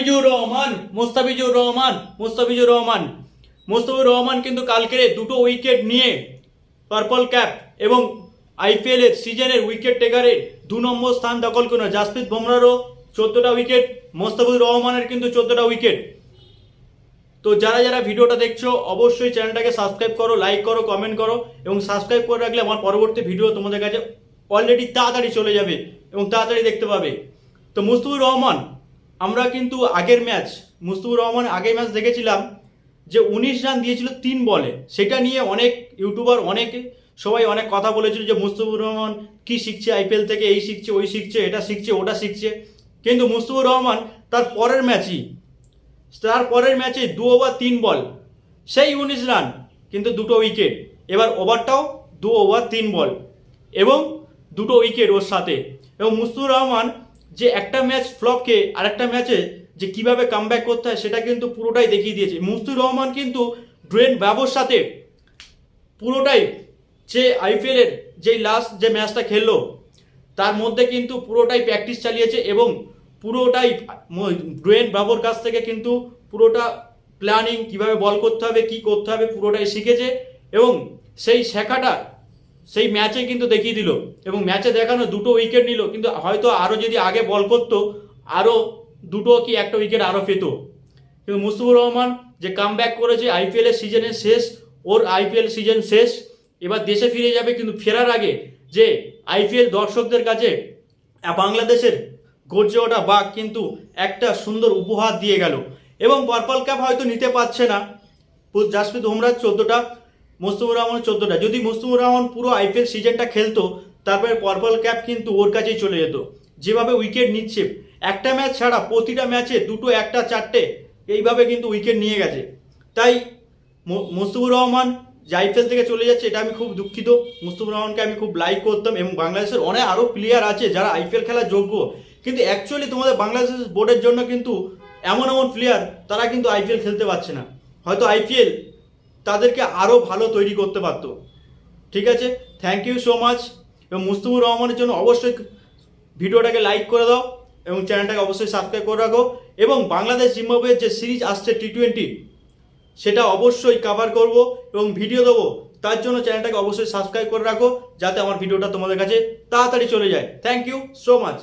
মুস্তাফিজুর রহমান মুস্তাফিজুর রহমান মুস্তাফিজুর রহমান। মুস্তাফিজুর রহমান কিন্তু কালকের দুটো উইকেট নিয়ে পার্পল ক্যাপ এবং আইপিএল এর সিজনের উইকেট টেকারে দু নম্বর স্থান দখল করে জাসপ্রীত বুমরারও চোদ্দোটা উইকেট মোস্তাফিজুর রহমানের কিন্তু চোদ্দোটা উইকেট তো যারা যারা ভিডিওটা দেখছ, অবশ্যই চ্যানেলটাকে সাবস্ক্রাইব করো লাইক করো কমেন্ট করো এবং সাবস্ক্রাইব করে রাখলে আমার পরবর্তী ভিডিও তোমাদের কাছে অলরেডি তাড়াতাড়ি চলে যাবে এবং তাড়াতাড়ি দেখতে পাবে। তো মুস্তাফিজুর রহমান আমরা কিন্তু আগের ম্যাচ, মুস্তাফিজুর রহমান আগের ম্যাচ দেখেছিলাম যে উনিশ রান দিয়েছিল তিন বলে। সেটা নিয়ে অনেক ইউটিউবার, অনেক সবাই অনেক কথা বলেছিল যে মুস্তাফিজুর রহমান কি শিখছে আইপিএল থেকে, এই শিখছে, ওই শিখছে, এটা শিখছে, ওটা শিখছে। কিন্তু মুস্তাফিজুর রহমান তার পরের ম্যাচই, তার পরের ম্যাচে দু ওভার তিন বল, সেই উনিশ রান, কিন্তু দুটো উইকেট। এবার ওভারটাও দু ওভার তিন বল এবং দুটো উইকেট ওর সাথে। এবং মুস্তুর রহমান যে একটা ম্যাচ ফ্লপকে আরেকটা ম্যাচে যে কীভাবে কামব্যাক করতে হয় সেটা কিন্তু পুরোটাই দেখিয়ে দিয়েছে। মুস্তুর রহমান কিন্তু ড্রেন ব্যবর সাথে পুরোটাই যে আইপিএলের যেই লাস্ট যে ম্যাচটা খেললো, তার মধ্যে কিন্তু পুরোটাই প্র্যাকটিস চালিয়েছে এবং পুরোটাই ড্রেন ব্রাভোর কাছ থেকে কিন্তু পুরোটা প্ল্যানিং কীভাবে বল করতে হবে, কি করতে হবে, পুরোটাই শিখেছে এবং সেই শেখাটা সেই ম্যাচে কিন্তু দেখিয়ে দিল এবং ম্যাচে দেখানো দুটো উইকেট নিল, কিন্তু হয়তো আরও যদি আগে বল করতো আরও দুটো কি একটা উইকেট আরও পেত। কিন্তু মুস্তাফিজুর রহমান যে কাম ব্যাক করেছে আইপিএলের সিজনের শেষ, ওর আইপিএল সিজন শেষ, এবার দেশে ফিরে যাবে কিন্তু ফেরার আগে যে আইপিএল দর্শকদের কাছে বাংলাদেশের গর্জে ওঠা বাঘ কিন্তু একটা সুন্দর উপহার দিয়ে গেল। এবং পার্পল ক্যাপ হয়তো নিতে পারছে না। জাসপ্রীত বুমরার চোদ্দোটা মুস্তাফিজুর রহমানের চোদ্দোটা। যদি মুস্তাফিজুর রহমান পুরো আইপিএল সিজনটা খেলতো, তারপরে পার্পল ক্যাপ কিন্তু ওর কাছেই চলে যেত। যেভাবে উইকেট নিচ্ছে, একটা ম্যাচ ছাড়া প্রতিটা ম্যাচে দুটো, একটা, চারটে, এইভাবে কিন্তু উইকেট নিয়ে গেছে। তাই মু- মুস্তাফিজুর রহমান যে আইপিএল থেকে চলে যাচ্ছে, এটা আমি খুব দুঃখিত। মুস্তাফিজুর রহমানকে আমি খুব লাইক করতাম এবং বাংলাদেশের অনেক আরও প্লেয়ার আছে যারা আইপিএল খেলার যোগ্য। কিন্তু অ্যাকচুয়ালি তোমাদের বাংলাদেশ বোর্ডের জন্য কিন্তু এমন এমন প্লেয়ার তারা কিন্তু আইপিএল খেলতে পারছে না। হয়তো আইপিএল তাদেরকে আরও ভালো তৈরি করতে পারতো। ঠিক আছে? থ্যাংক ইউ সো মাচ এবং মুস্তাফিজুর রহমানের জন্য অবশ্যই ভিডিওটাকে লাইক করে দাও এবং চ্যানেলটাকে অবশ্যই সাবস্ক্রাইব করে রাখো। এবং বাংলাদেশ জিম্বাবুয়ের যে সিরিজ আসছে টি টোয়েন্টি সেটা অবশ্যই কভার করব এবং ভিডিও দেবো। তার জন্য চ্যানেলটাকে অবশ্যই সাবস্ক্রাইব করে রাখো যাতে আমার ভিডিওটা তোমাদের কাছে তাড়াতাড়ি চলে যায়। Thank you so much